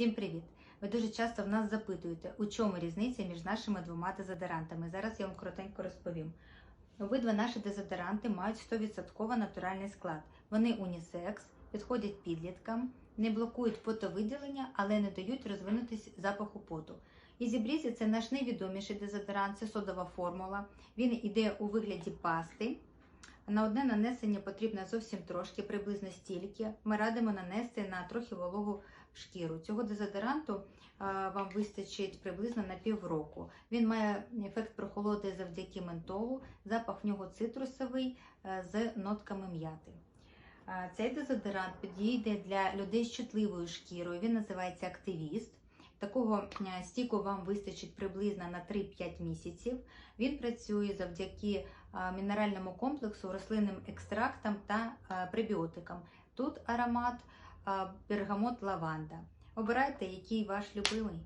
Всім привіт! Ви дуже часто в нас запитуєте, у чому різниця між нашими двома дезодорантами. Зараз я вам коротенько розповім. Обидва наші дезодоранти мають 100% натуральний склад. Вони унісекс, підходять підліткам, не блокують потовиділення, але не дають розвинутись запаху поту. Ізібрізі це наш найвідоміший дезодорант, це содова формула. Він іде у вигляді пасти. На одне нанесення потрібно зовсім трошки, приблизно стільки. Ми радимо нанести на трохи вологу шкіру. Цього дезодоранту вам вистачить приблизно на півроку. Він має ефект прохолоди завдяки ментолу, запах в нього цитрусовий е, з нотками м'яти. Цей дезодорант підійде для людей з чутливою шкірою. Він називається активіст. Такого е, стіку вам вистачить приблизно на 3-5 місяців. Він працює завдяки мінеральному комплексу, рослинним екстрактам та а, пребіотикам. Тут аромат бергамот лаванда. Обирайте, який ваш любимий.